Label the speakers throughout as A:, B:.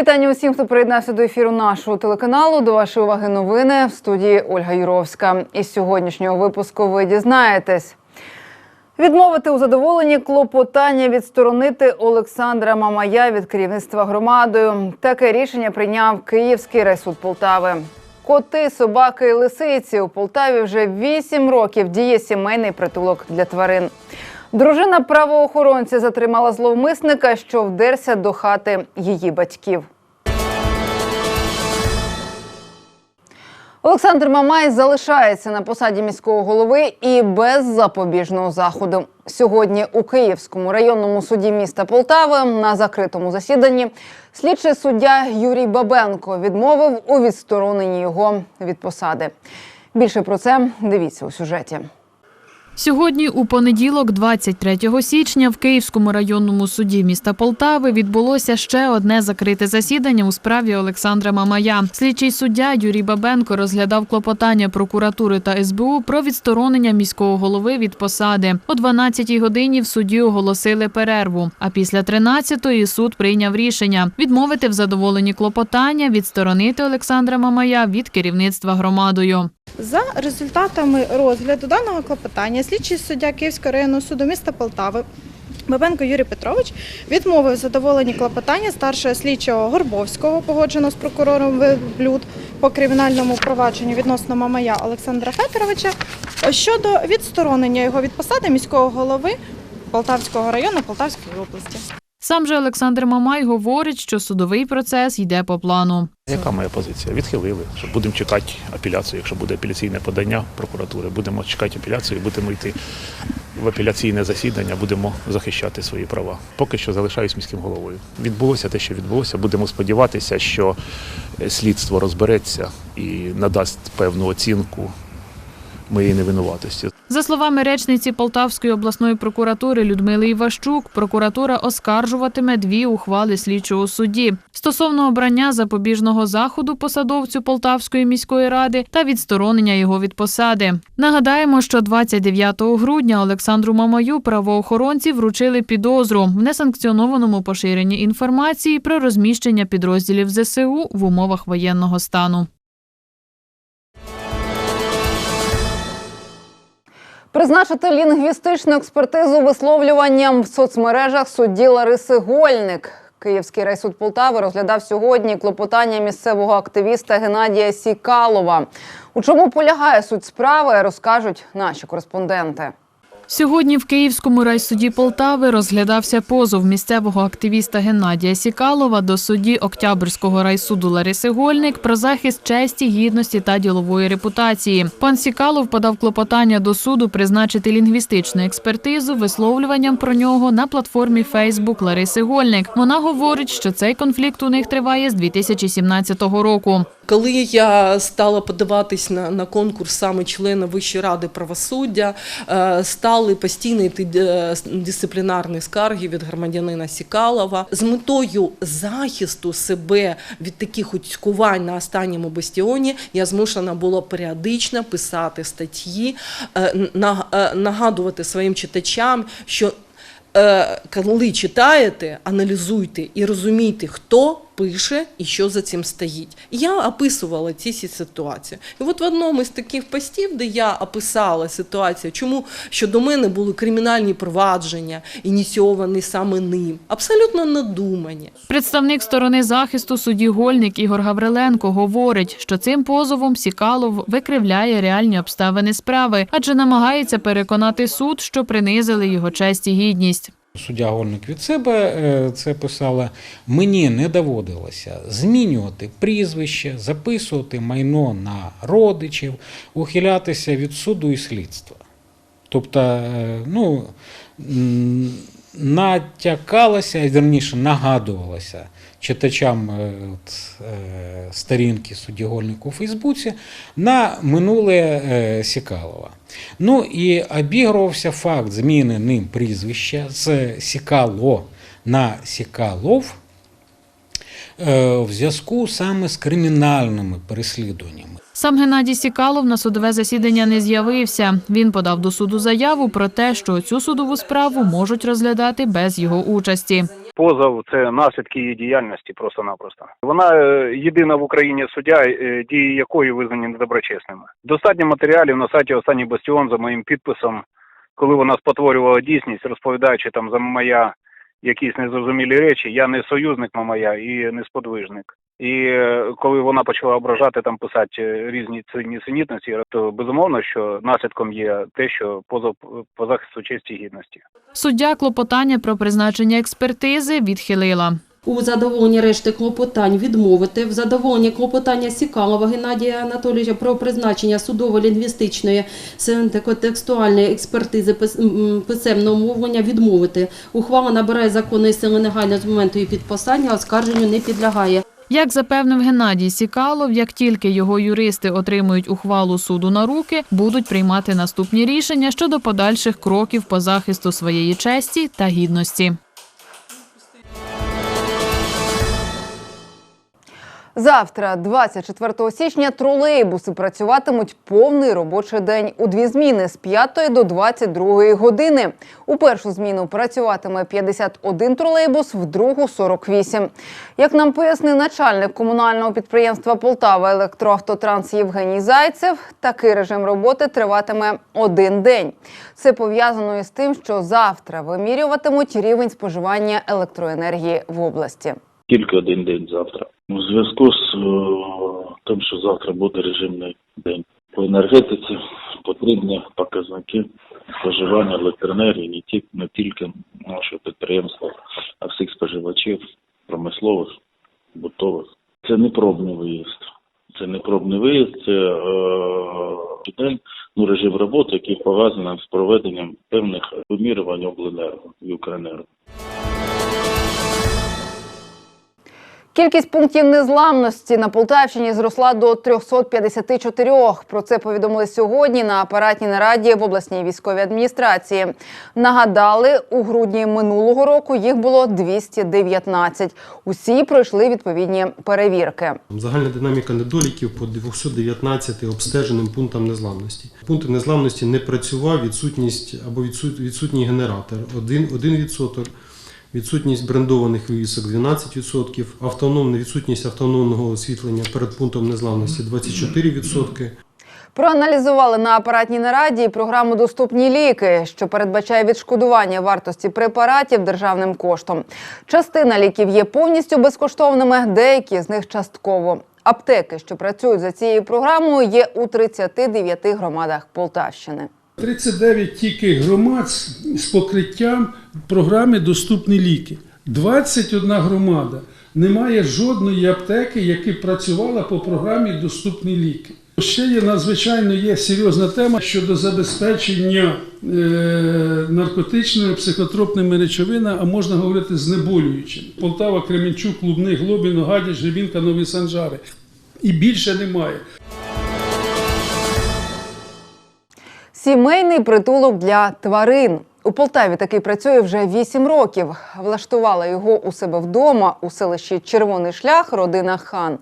A: Вітання усім, хто приєднався до ефіру нашого телеканалу. До вашої уваги новини в студії Ольга Юровська. Із сьогоднішнього випуску ви дізнаєтесь. Відмовити у задоволенні клопотання відсторонити Олександра Мамая від керівництва громадою. Таке рішення прийняв Київський райсуд Полтави. Коти, собаки і лисиці у Полтаві вже вісім років діє сімейний притулок для тварин. Дружина правоохоронця затримала зловмисника, що вдерся до хати її батьків. Олександр Мамай залишається на посаді міського голови і без запобіжного заходу. Сьогодні у Київському районному суді міста Полтави на закритому засіданні слідчий суддя Юрій Бабенко відмовив у відстороненні його від посади. Більше про це дивіться у сюжеті.
B: Сьогодні, у понеділок, 23 січня, в Київському районному суді міста Полтави відбулося ще одне закрите засідання у справі Олександра Мамая. Слідчий суддя Юрій Бабенко розглядав клопотання прокуратури та СБУ про відсторонення міського голови від посади. О 12-й годині в суді оголосили перерву. А після 13-ї суд прийняв рішення відмовити в задоволенні клопотання, відсторонити Олександра Мамая від керівництва громадою.
C: За результатами розгляду даного клопотання слідчий суддя Київського районного суду міста Полтави Бабенко Юрій Петрович відмовив задоволені клопотання старшого слідчого Горбовського, погоджено з прокурором Верблюд по кримінальному провадженню відносно Мамая Олександра Федоровича щодо відсторонення його від посади міського голови Полтавського району Полтавської області.
B: Сам же Олександр Мамай говорить, що судовий процес йде по плану.
D: Яка моя позиція? Відхилили. Що будемо чекати апеляцію, якщо буде апеляційне подання прокуратури. Будемо чекати апеляцію, будемо йти в апеляційне засідання, будемо захищати свої права. Поки що залишаюсь міським головою. Відбулося те, що відбулося. Будемо сподіватися, що слідство розбереться і надасть певну оцінку моєї невинуватості.
B: За словами речниці Полтавської обласної прокуратури Людмили Іващук, прокуратура оскаржуватиме дві ухвали слідчого судді стосовно обрання запобіжного заходу посадовцю Полтавської міської ради та відсторонення його від посади. Нагадаємо, що 29 грудня Олександру Мамаю правоохоронці вручили підозру в несанкціонованому поширенні інформації про розміщення підрозділів ЗСУ в умовах воєнного стану.
A: Призначити лінгвістичну експертизу висловлюванням в соцмережах судді Лариси Гольник. Київський райсуд Полтави розглядав сьогодні клопотання місцевого активіста Геннадія Сікалова. У чому полягає суть справи, розкажуть наші кореспонденти.
B: Сьогодні в Київському райсуді Полтави розглядався позов місцевого активіста Геннадія Сікалова до судді Октябрьського райсуду Лариси Гольник про захист честі, гідності та ділової репутації. Пан Сікалов подав клопотання до суду призначити лінгвістичну експертизу висловлюванням про нього на платформі Фейсбук Лариси Гольник. Вона говорить, що цей конфлікт у них триває з 2017 року.
E: Коли я стала подаватись на, на конкурс саме члена Вищої ради правосуддя, е, стали постійно йти е, дисциплінарні скарги від громадянина Сікалова з метою захисту себе від таких оцькувань на останньому бастіоні. Я змушена була періодично писати статті, е, е, нагадувати своїм читачам, що коли читаєте, аналізуйте і розумійте, хто пише і що за цим стоїть. Я описувала ці ситуації. І от в одному із таких постів, де я описала ситуацію, чому що до мене були кримінальні провадження, ініційовані саме ним, абсолютно надумані.
B: Представник сторони захисту судді Гольник Ігор Гавриленко говорить, що цим позовом Сікалов викривляє реальні обставини справи, адже намагається переконати суд, що принизили його честь і гідність.
F: Суддя Гольник від себе е, це писала. Мені не доводилося змінювати прізвище, записувати майно на родичів, ухилятися від суду і слідства. Тобто, е, ну, натякалася, натякалося, вірніше, нагадувалося читачам е, от, е, сторінки суддігольник у Фейсбуці на минуле е, Сікалова. Ну і обігрувався факт зміни ним прізвища з Сікало на Сікалов в зв'язку саме з кримінальними переслідуваннями.
B: Сам Геннадій Сікалов на судове засідання не з'явився. Він подав до суду заяву про те, що цю судову справу можуть розглядати без його участі.
G: Позов це наслідки її діяльності просто-напросто. Вона е, єдина в Україні суддя, е, дії якої визнані недоброчесними. Достатньо матеріалів на сайті Останній бастіон за моїм підписом, коли вона спотворювала дійсність, розповідаючи там за моя якісь незрозумілі речі. Я не союзник Мамая і не сподвижник. І е, коли вона почала ображати там писати е, різні нісенітності, то безумовно, що наслідком є те, що позов по захисту честі і гідності.
B: Суддя клопотання про призначення експертизи відхилила.
H: У задоволенні решти клопотань відмовити, в задоволенні клопотання Сікалова Геннадія Анатолійовича про призначення судово-лінгвістичної синтекотекстуальної експертизи пис- писемного мовлення відмовити. Ухвала набирає законної сили негайно з моменту її підписання, оскарженню не підлягає.
B: Як запевнив Геннадій Сікалов, як тільки його юристи отримують ухвалу суду на руки, будуть приймати наступні рішення щодо подальших кроків по захисту своєї честі та гідності.
A: Завтра, 24 січня, тролейбуси працюватимуть повний робочий день у дві зміни з 5 до 22 години. У першу зміну працюватиме 51 тролейбус, в другу 48. Як нам пояснив начальник комунального підприємства Полтава Електроавтотранс Євгеній Зайцев, такий режим роботи триватиме один день. Це пов'язано із тим, що завтра вимірюватимуть рівень споживання електроенергії в області.
I: Тільки один день завтра. У зв'язку з е, тим, що завтра буде режимний день. По енергетиці потрібні показники споживання електроенергії не тільки не тільки нашого підприємства, а всіх споживачів промислових, бутових. Це не пробний виїзд. Це не пробний виїзд, це е, день, ну, режим роботи, який пов'язаний з проведенням певних вимірювань обленерго і Укренерго.
A: Кількість пунктів незламності на Полтавщині зросла до 354. Про це повідомили сьогодні на апаратній нараді в обласній військовій адміністрації. Нагадали, у грудні минулого року їх було 219. Усі пройшли відповідні перевірки.
J: Загальна динаміка недоліків по 219 обстеженим пунктам незламності. Пункт незламності не працював, відсутність або відсут- відсутній генератор 1, 1%, відсутність брендованих вивісок 12%, автономна відсутність автономного освітлення перед пунктом незламності 24%.
A: Проаналізували на апаратній нараді програму Доступні ліки, що передбачає відшкодування вартості препаратів державним коштом. Частина ліків є повністю безкоштовними, деякі з них частково. Аптеки, що працюють за цією програмою, є у 39 громадах Полтавщини.
K: 39 тільки громад з з покриттям програми Доступні ліки. 21 громада не має жодної аптеки, яка працювала по програмі Доступні ліки. Ще є надзвичайно є серйозна тема щодо забезпечення е, наркотичними психотропними речовинами, а можна говорити знеболюючими. Полтава, Кременчук, Клубний, Глобіно, Гадяч, Жебінка, Нові Санжари. І більше немає.
A: Сімейний притулок для тварин. У Полтаві такий працює вже 8 років. Влаштувала його у себе вдома у селищі Червоний шлях родина хан.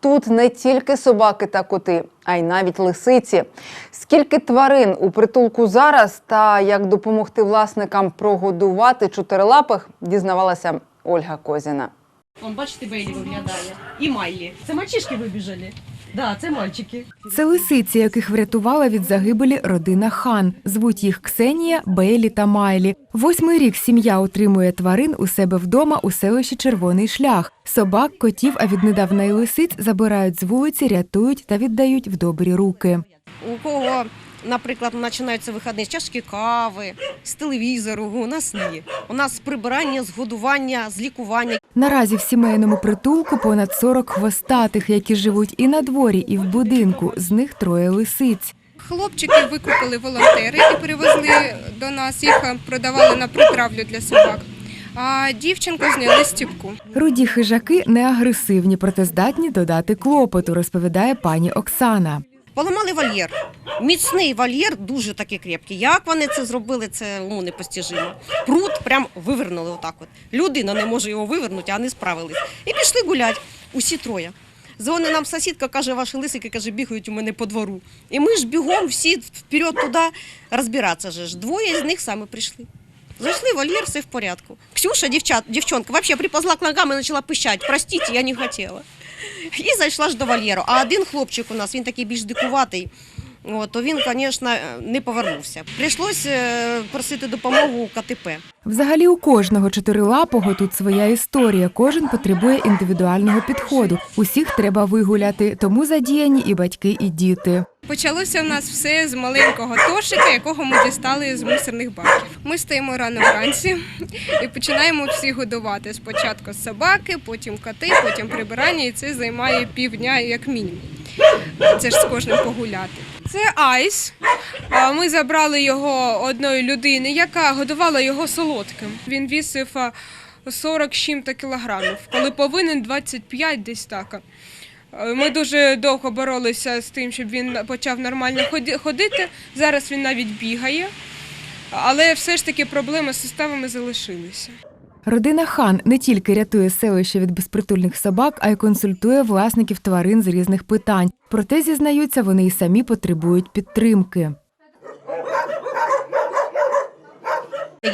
A: Тут не тільки собаки та коти, а й навіть лисиці. Скільки тварин у притулку зараз та як допомогти власникам прогодувати чотирилапих, дізнавалася Ольга Козіна.
L: Он, бачите, Бейлі виглядає. І Майлі. Це мальчишки вибіжали. Да, це мальчики.
M: Це лисиці, яких врятувала від загибелі родина хан. Звуть їх Ксенія, Бейлі та Майлі. Восьмий рік сім'я утримує тварин у себе вдома у селищі Червоний шлях. Собак, котів, а віднедавна й лисиць забирають з вулиці, рятують та віддають в добрі руки.
L: У кого, наприклад, починаються вихідні з чашки кави, з телевізору, у нас ні. У нас прибирання, згодування, з лікування.
M: Наразі в сімейному притулку понад 40 хвостатих, які живуть і на дворі, і в будинку. З них троє лисиць.
N: Хлопчиків викупили волонтери і привезли до нас. Їх продавали на притравлю для собак. А дівчинку зняли з.
M: Руді хижаки не агресивні, проте здатні додати клопоту, розповідає пані Оксана.
L: Поламали вольєр. Міцний вольєр, дуже такий крепкий. Як вони це зробили, це уму непостижимо. Прут прям вивернули отак от. Людина не може його вивернути, а вони справились. І пішли гуляти, усі троє. Дзвонить нам сусідка, каже, ваші лисики каже, бігають у мене по двору. І ми ж бігом всі вперед туди розбиратися. ж. Двоє з них саме прийшли. Зайшли вольєр, все в порядку. Ксюша, дівчат, дівчонка, вообще приползла к ногам і почала пищати. Простите, я не хотіла. І зайшла ж до вольєру. А один хлопчик у нас, він такий більш дикуватий. То він, звісно, не повернувся. Прийшлось е, просити допомогу у КТП.
M: Взагалі у кожного чотирилапого тут своя історія. Кожен потребує індивідуального підходу. Усіх треба вигуляти, тому задіяні і батьки, і діти.
N: Почалося в нас все з маленького тошика, якого ми дістали з мусорних баків. Ми стоїмо рано вранці і починаємо всіх годувати. Спочатку собаки, потім коти, потім прибирання, і це займає півдня як мінімум. Це ж з кожним погуляти. Це айс. Ми забрали його одної людини, яка годувала його солодким. Він вісив а, 40 з чим-то кілограмів, коли повинен 25 десь так. Ми дуже довго боролися з тим, щоб він почав нормально ходити. Зараз він навіть бігає, але все ж таки проблеми з суставами залишилися.
M: Родина хан не тільки рятує селище від безпритульних собак, а й консультує власників тварин з різних питань. Проте зізнаються, вони й самі потребують підтримки.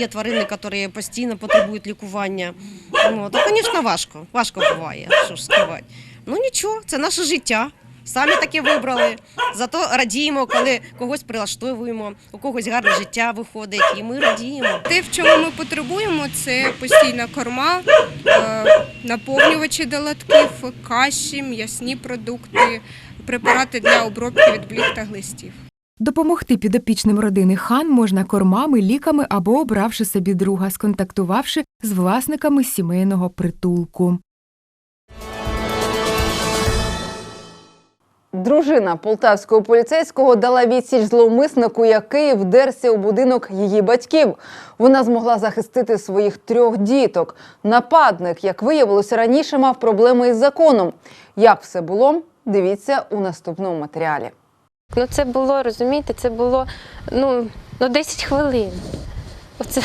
L: Є тварини, які постійно потребують лікування. Ну, то, звісно, важко. Важко буває, що ж сказати. Ну нічого, це наше життя. Самі таке вибрали. Зато радіємо, коли когось прилаштовуємо, у когось гарне життя виходить, і ми радіємо.
N: Те, в чому ми потребуємо, це постійна корма, е, наповнювачі до лотків, каші, м'ясні продукти, препарати для обробки від бліг та глистів.
M: Допомогти підопічним родини хан можна кормами, ліками або обравши собі друга, сконтактувавши з власниками сімейного притулку.
A: Дружина полтавського поліцейського дала відсіч зловмиснику, який вдерся у будинок її батьків. Вона змогла захистити своїх трьох діток. Нападник, як виявилося раніше, мав проблеми із законом. Як все було, дивіться у наступному матеріалі.
O: Ну це було, розумієте, це було ну, ну 10 хвилин. Оце,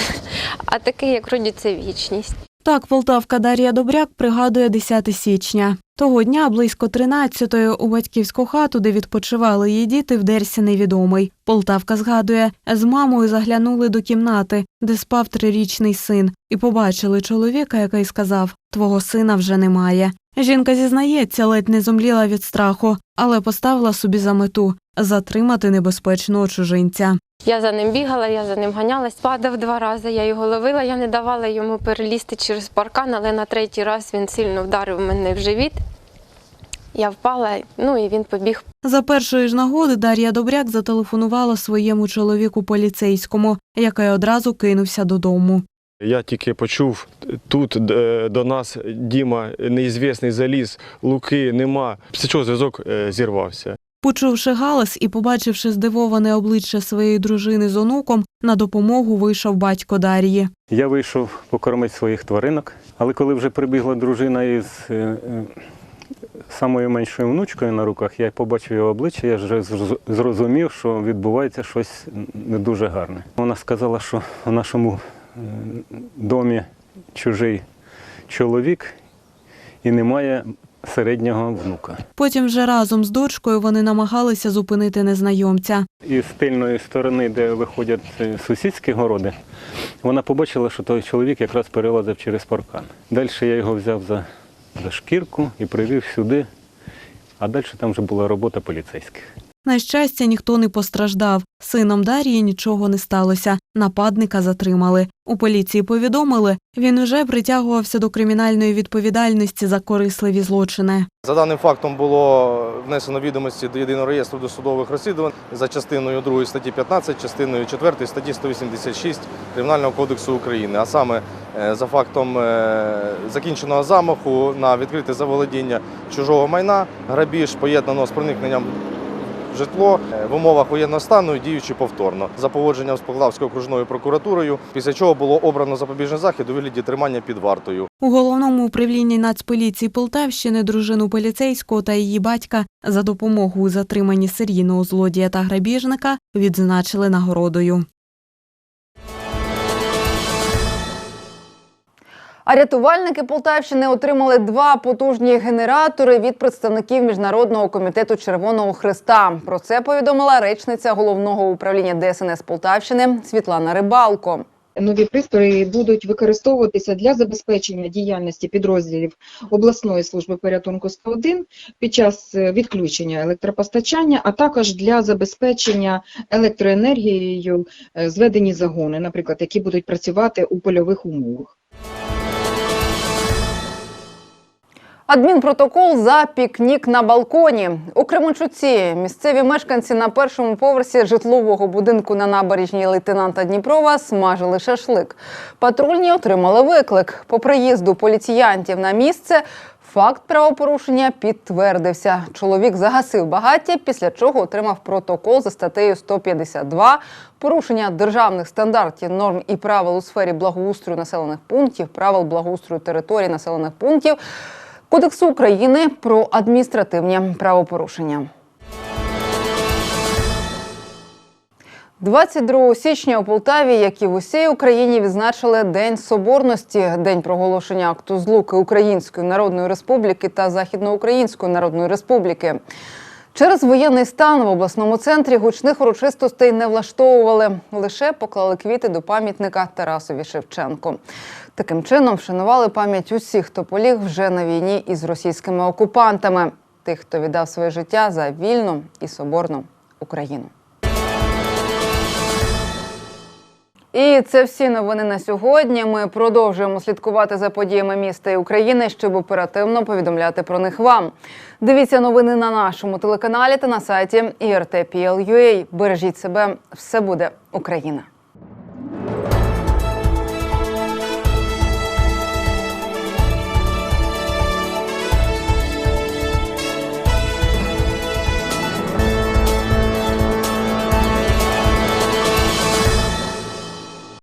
O: а таке, як вроді, це вічність.
P: Так, полтавка Дар'я Добряк пригадує 10 січня. Того дня, близько 13-ї, у батьківську хату, де відпочивали її діти, вдерся невідомий. Полтавка згадує, з мамою заглянули до кімнати, де спав трирічний син, і побачили чоловіка, який сказав: Твого сина вже немає. Жінка зізнається, ледь не зомліла від страху, але поставила собі за мету затримати небезпечного чужинця.
O: Я за ним бігала, я за ним ганялась, падав два рази. Я його ловила, я не давала йому перелізти через паркан, але на третій раз він сильно вдарив мене в живіт. Я впала, ну і він побіг.
P: За першої ж нагоди Дар'я Добряк зателефонувала своєму чоловіку поліцейському, який одразу кинувся додому.
Q: Я тільки почув тут е, до нас Діма неізвісний заліз, луки нема. Після чого зв'язок е, зірвався.
P: Почувши галас і побачивши здивоване обличчя своєї дружини з онуком, на допомогу вийшов батько Дар'ї.
R: Я вийшов покормити своїх тваринок, але коли вже прибігла дружина із е, самою меншою внучкою на руках, я побачив його обличчя, я вже зрозумів, що відбувається щось не дуже гарне. Вона сказала, що в нашому домі чужий чоловік і немає середнього внука.
P: Потім вже разом з дочкою вони намагалися зупинити незнайомця.
R: І з тильної сторони, де виходять е, сусідські городи, вона побачила, що той чоловік якраз перелазив через паркан. Далі я його взяв за, за шкірку і привів сюди, а далі там вже була робота поліцейських.
P: На щастя, ніхто не постраждав. Сином Дар'ї нічого не сталося. Нападника затримали. У поліції повідомили, він уже притягувався до кримінальної відповідальності за корисливі злочини.
S: За даним фактом було внесено відомості до єдиного реєстру досудових розслідувань за частиною 2 статті 15, частиною 4 статті 186 Кримінального кодексу України, а саме е, за фактом е, закінченого замаху на відкрите заволодіння чужого майна, грабіж поєднано з проникненням житло е, в умовах воєнного стану, діючи повторно за поводженням з Поглавською окружною прокуратурою, після чого було обрано запобіжний захід у вигляді тримання під вартою.
P: У головному управлінні Нацполіції Полтавщини дружину поліцейського та її батька за допомогу у затриманні серійного злодія та грабіжника відзначили нагородою.
A: А рятувальники Полтавщини отримали два потужні генератори від представників Міжнародного комітету Червоного Христа. Про це повідомила речниця головного управління ДСНС Полтавщини Світлана Рибалко.
C: Нові пристрої будуть використовуватися для забезпечення діяльності підрозділів обласної служби порятунку 101 під час е, відключення електропостачання, а також для забезпечення електроенергією е, зведені загони, наприклад, які будуть працювати у польових умовах.
A: Адмінпротокол за пікнік на балконі у Кременчуці. Місцеві мешканці на першому поверсі житлового будинку на набережній лейтенанта Дніпрова смажили шашлик. Патрульні отримали виклик. По приїзду поліціянтів на місце факт правопорушення підтвердився. Чоловік загасив багаття, після чого отримав протокол за статтею 152 порушення державних стандартів, норм і правил у сфері благоустрою населених пунктів, правил благоустрою територій населених пунктів. Кодексу України про адміністративні правопорушення. 22 січня у Полтаві, як і в усій Україні, відзначили День Соборності, день проголошення акту злуки Української Народної Республіки та Західноукраїнської Народної Республіки. Через воєнний стан в обласному центрі гучних урочистостей не влаштовували, лише поклали квіти до пам'ятника Тарасові Шевченку. Таким чином вшанували пам'ять усіх, хто поліг вже на війні із російськими окупантами, тих, хто віддав своє життя за вільну і соборну Україну. І це всі новини на сьогодні. Ми продовжуємо слідкувати за подіями міста і України, щоб оперативно повідомляти про них вам. Дивіться новини на нашому телеканалі та на сайті IRT.PL.UA. Бережіть себе, все буде Україна.